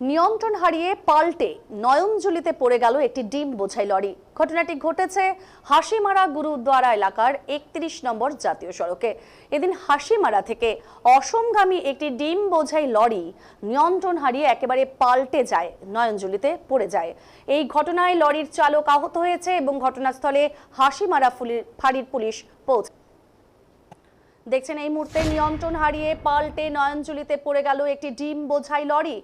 নিয়ন্ত্রণ হারিয়ে পাল্টে নয়নজুলিতে পড়ে গেল একটি ডিম বোঝাই লরি। ঘটনাটি ঘটেছে হাসিমারা গুরুদ্বারা এলাকার একত্রিশ নম্বর জাতীয় সড়কে। এদিন হাসিমারা থেকে অসমগামী একটি ডিম বোঝাই লরি নিয়ন্ত্রণ হারিয়ে একেবারে পাল্টে যায়, নয়নজুলিতে পড়ে যায়। এই ঘটনায় লরির চালক আহত হয়েছে এবং ঘটনাস্থলে হাসিমারা ফাঁড়ির পুলিশ পৌঁছে দেখছেন এই মুহূর্তে নিয়ন্ত্রণ হারিয়ে পাল্টে নয়নজুলিতে পড়ে গেল একটি ডিম বোঝাই লরি।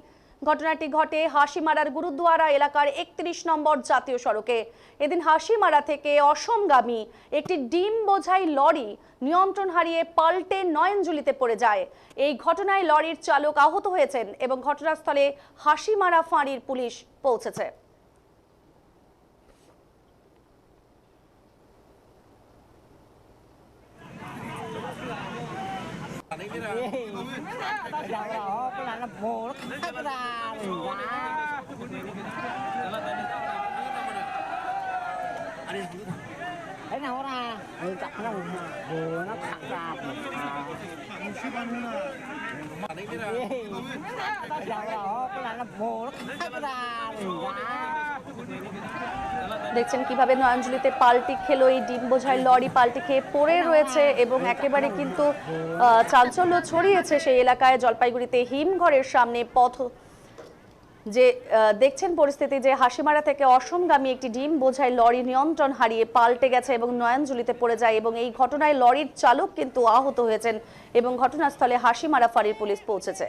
ঘটনাটি ঘটে হাসিমারার গুরুদ্বারা এলাকার একত্রিশ নম্বর জাতীয় সড়কে। এদিন হাসিমারা থেকে অসমগামী একটি ডিম বোঝাই লরি নিয়ন্ত্রণ হারিয়ে পাল্টে নয়নজুলিতে পড়ে যায়। এই ঘটনায় লরির চালক আহত হয়েছেন এবং ঘটনাস্থলে হাসিমারা ফাঁড়ির পুলিশ পৌঁছেছে। Dạo đó cái là nó vô nó khát ra rồi ra Thế nào ra Ừ chặt nó vô nó nó vô nó khát ra rồi দেখছেন কীভাবে নয়নজুলিতে পাল্টি খেলো, এই ডিম বোঝাই লরি পাল্টি খেয়ে পড়ে রয়েছে এবং একেবারে কিন্তু চাঞ্চল্য ছড়িয়েছে সেই এলাকায় জলপাইগুড়িতে হিমঘরের সামনে পথ যে দেখছেন পরিস্থিতি যে হাসিমারা থেকে অসমগামী একটি ডিম বোঝাই লরি নিয়ন্ত্রণ হারিয়ে পাল্টে গেছে এবং নয়নজুলিতে পড়ে যায় এবং এই ঘটনায় লরির চালক কিন্তু আহত হয়েছেন এবং ঘটনাস্থলে হাসিমারা ফাঁড়ির পুলিশ পৌঁছেছে।